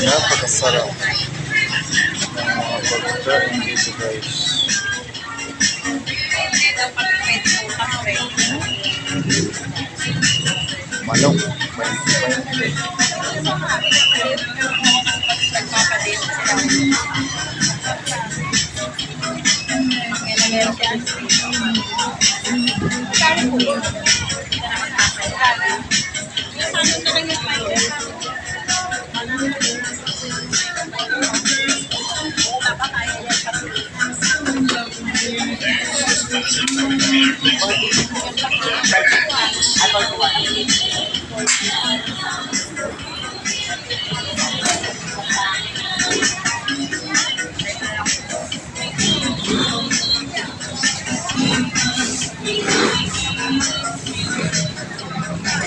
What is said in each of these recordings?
Napakasarap ng mga pagkain dito guys. Manok. 20-20.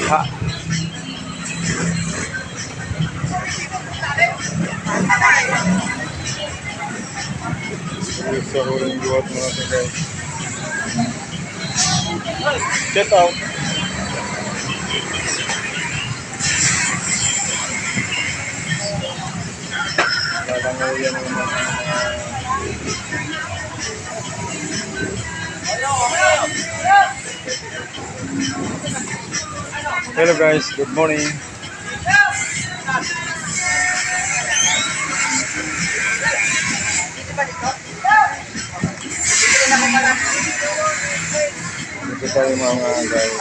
Ha. Sa. Get out. Hello guys, good morning. Dito tayo mga guys.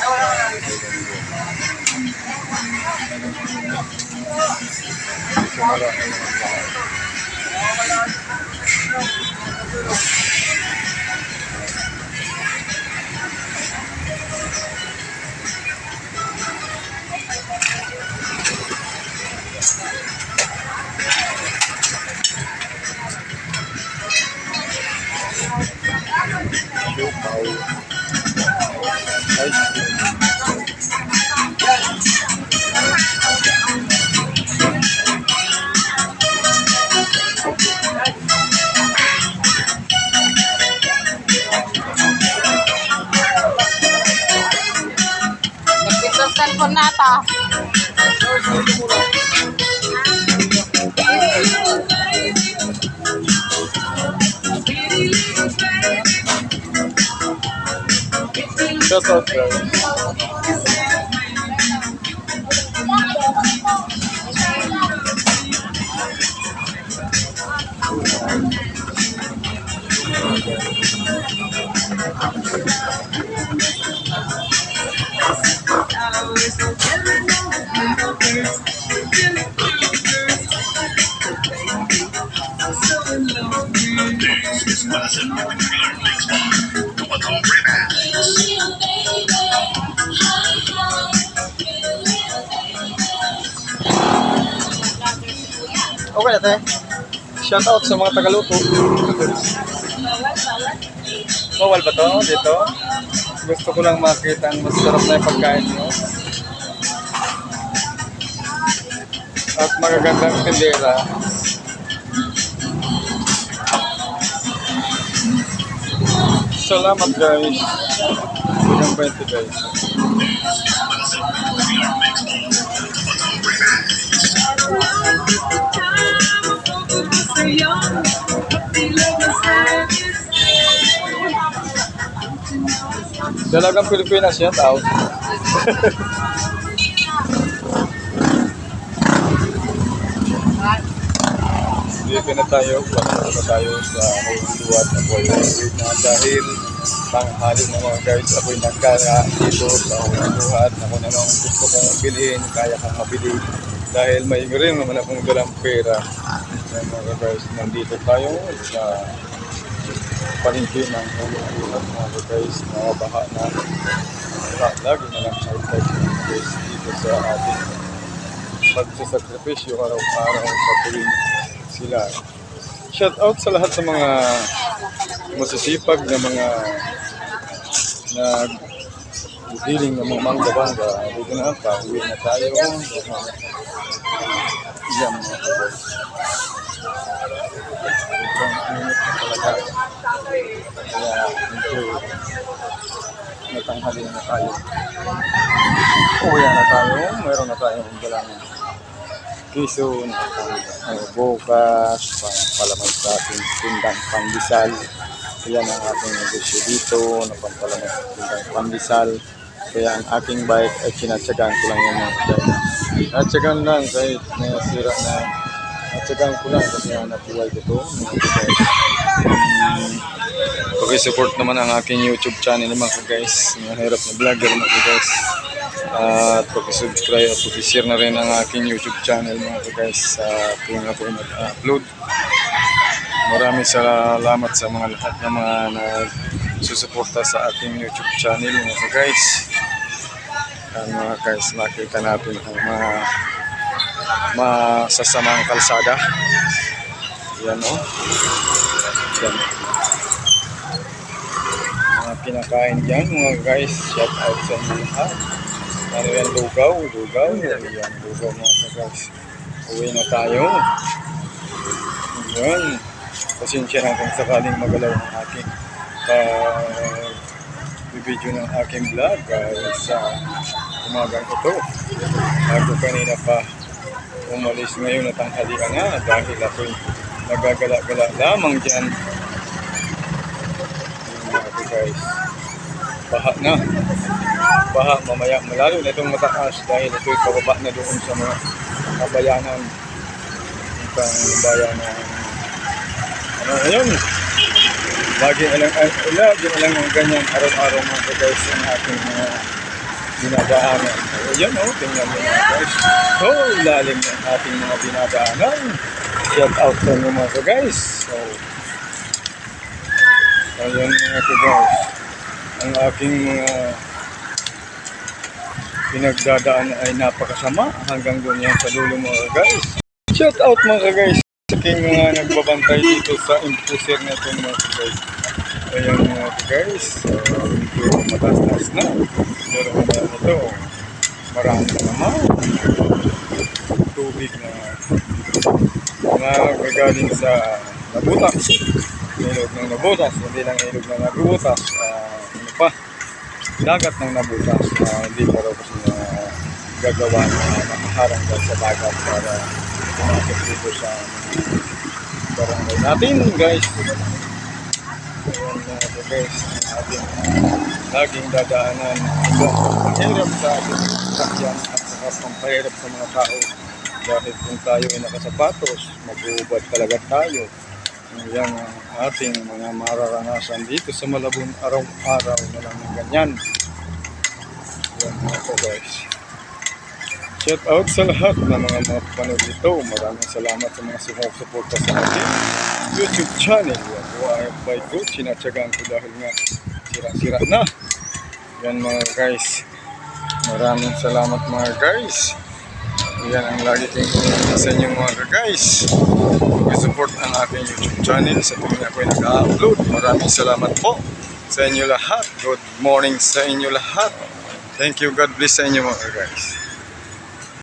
Dito marami mga tao. Lupaw. Ice cream. Ito cellphone nata. Shout out Okay na tayo. Shout out sa mga tagaluto. Bawal ba to dito? Gusto ko lang makita ang masarap na yung pagkain nyo. At magagandang tindera. Salamat guys. Bigang 20 guys. Dalagang Pilipinas yan, tao. Dito na tayo, pasok na tayo sa Luwat na Boy na dahil tanghali na mga guys, ako'y nagkara dito sa Luwat na kung anong gusto kong bilhin, kaya kang mabili dahil may rin naman akong dalang pera. Mga guys, nandito tayo sa palengke ng Luwat mga guys, nakabaha na wala, lagi na lang tide mga guys dito sa ating pagsasakripisyo araw-araw tuwing sila. Shout out sa lahat ng mga masisipag na mga na dealing ng mga mangga-bangga. Dito na pa, uwi na tayo. Yan mga kapatid. Natanghali na tayo. Uwi na tayo. Meron na tayong dalang Quezon, uh, bukas, pang palaman sa ating tindang pandesal. Yan ang ating negosyo dito, na pampalaman sa tindang pandesal. Kaya ang aking bike ay sinatsagaan ko lang yung mga guys. Natsagaan lang kahit nasira na natsagaan ko lang kasi hanap buhay ko to. Mga guys. Um, Pakisupport naman ang aking YouTube channel mga guys. Mga hirap na vlogger mga guys. At pakisubscribe at pakishare na rin ang aking YouTube channel mga guys sa tuwing ako mag-upload. Maraming salamat sa mga lahat ng mga nagsusuporta sa aking YouTube channel mga guys. Ang mga guys, makita natin ang mga masasamang kalsada. Yan o. Yan. Mga kinakain dyan mga guys. Shout out sa inyo lahat. Ano yan lugaw? Lugaw. Yan lugaw mga guys. Uwi na tayo. Yan. Pasensya na kung sakaling magalaw ng aking uh, video ng aking vlog dahil sa umagang ito. Ako kanina pa umalis ngayon at tanghalian na dahil ako'y nagagala-gala lamang dyan mga guys. Baha na. Baha mamaya. Malalo na itong mataas dahil ito'y pababa na doon sa mga kabayanan. Itong bayanan. Ano ngayon? Lagi na lang, lagi na lang ang ganyan araw-araw mga guys ang ating mga dinadaanan. Ayan o, oh, tingnan mo mga guys. So, lalim ng ating mga dinadaanan. Shout out sa mga guys. So, Ayan mga guys. Ang aking mga pinagdadaan ay napakasama hanggang doon yan sa dulo mga guys. Shout out mga guys sa aking mga nagbabantay dito sa imposer na ito mga guys. Ayan mga guys. So, medyo mataas na. Pero wala na ito. Marami na naman. Tubig na na gagaling sa nabutas ilog ng nabutas, hindi lang ilog ng nabutas, ah, ano pa, dagat ng nabutas, ah, hindi pa raw kasi na gagawa na makaharang sa dagat para pumasok dito sa barangay natin, guys. Guys, ang ating laging dadaanan. Ito, ang hirap sa ating sakyan at saka pampahirap sa mga tao. Dahil kung tayo ay nakasapatos, mag-uubad talaga tayo. Yan ang ating mga mararanasan dito sa Malabon araw-araw na lang ng ganyan. Yan po guys. Shout out sa lahat ng mga mga panood dito. Maraming salamat sa mga sumusuporta sa ating YouTube channel. Yan po ay by ko. Sinatsagaan ko dahil nga sira-sira na. Yan mga guys. Maraming salamat mga guys. Yan ang lagi kong pinapasa sa inyo mga guys. Mag-support ang aking YouTube channel sa tuwing ako ay nag-upload. Maraming salamat po sa inyo lahat. Good morning sa inyo lahat. Thank you. God bless sa inyo mga guys.